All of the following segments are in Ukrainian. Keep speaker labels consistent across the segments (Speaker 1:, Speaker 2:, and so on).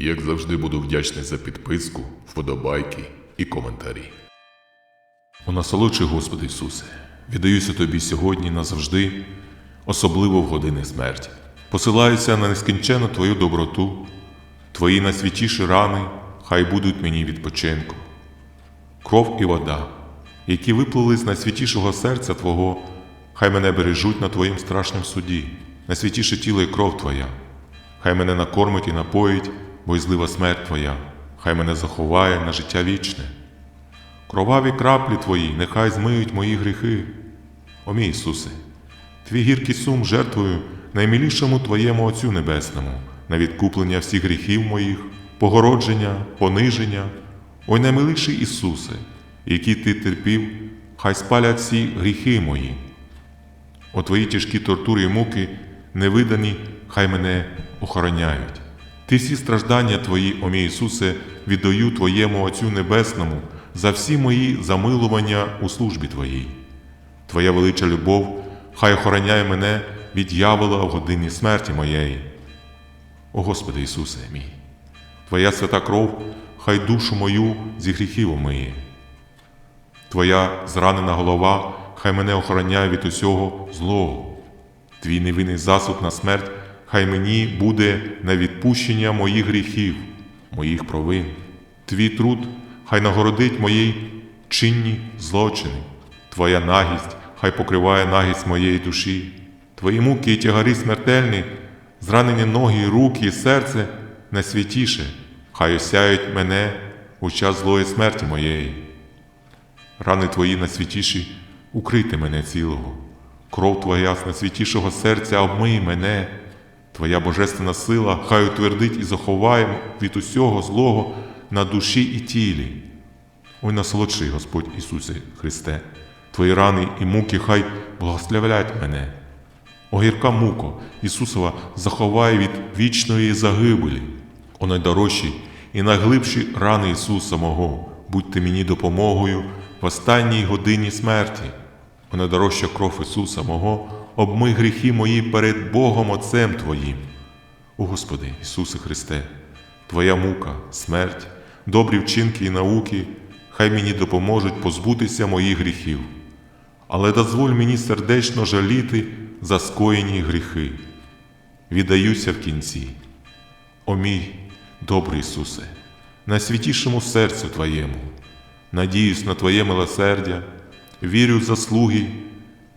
Speaker 1: Як завжди буду вдячний за підписку, вподобайки і коментарі. О насолодший Господи Ісусе, віддаюся Тобі сьогодні назавжди, особливо в години смерті. Посилаюся на нескінчену Твою доброту, Твої найсвятіші рани, хай будуть мені відпочинком. Кров і вода, які виплили з найсвятішого серця Твого, хай мене бережуть на Твоїм страшним суді, найсвятіше тіло і кров Твоя, хай мене накормить і напоїть, боязлива смерть Твоя, хай мене заховає на життя вічне. Кроваві краплі Твої нехай змиють мої гріхи. О мій Ісусе, Твій гіркий сум жертвою наймилішому Твоєму Отцю Небесному, на відкуплення всіх гріхів моїх, погородження, пониження, ой наймиліший Ісусе, які Ти терпів, хай спалять всі гріхи мої. О Твої тяжкі тортури і муки, невидані, хай мене охороняють. Ти всі страждання Твої, о мій Ісусе, віддаю Твоєму Отцю Небесному за всі мої замилування у службі Твоїй. Твоя велича любов, хай охороняє мене від явола в годині смерті моєї. О Господи Ісусе мій, Твоя свята кров, хай душу мою зі гріхів омиє. Твоя зранена голова, хай мене охороняє від усього злого. Твій невинний засуд на смерть, хай мені буде на відпущення моїх гріхів, моїх провин. Твій труд, хай нагородить мої чинні злочини. Твоя нагість, хай покриває нагість моєї душі. Твої муки і тягарі смертельні, зранені ноги, руки і серце найсвятіше, хай осяють мене у час злої смерті моєї. Рани твої найсвятіші, укрити мене цілого. Кров твоя з найсвятішого серця обмий мене. Твоя божественна сила хай утвердить і заховає від усього злого на душі і тілі. Ой, насолодший Господь Ісусе Христе, Твої рани і муки хай благословлять мене. О гірка муко, Ісусова, заховай від вічної загибелі. О найдорожчі і найглибші рани Ісуса мого, будьте мені допомогою в останній годині смерті. О найдорожча кров Ісуса мого, обмий гріхи мої перед Богом Отцем Твоїм. О Господи, Ісусе Христе, Твоя мука, смерть, добрі вчинки і науки, хай мені допоможуть позбутися моїх гріхів. Але дозволь мені сердечно жаліти за скоєні гріхи. Віддаюся в кінці. О мій добрий Ісусе, найсвятішому серцю Твоєму, надіюсь на Твоє милосердя, вірю в заслуги,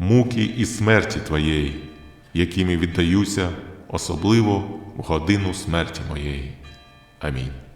Speaker 1: муки і смерті Твоєї, якими віддаюся особливо в годину смерті моєї. Амінь.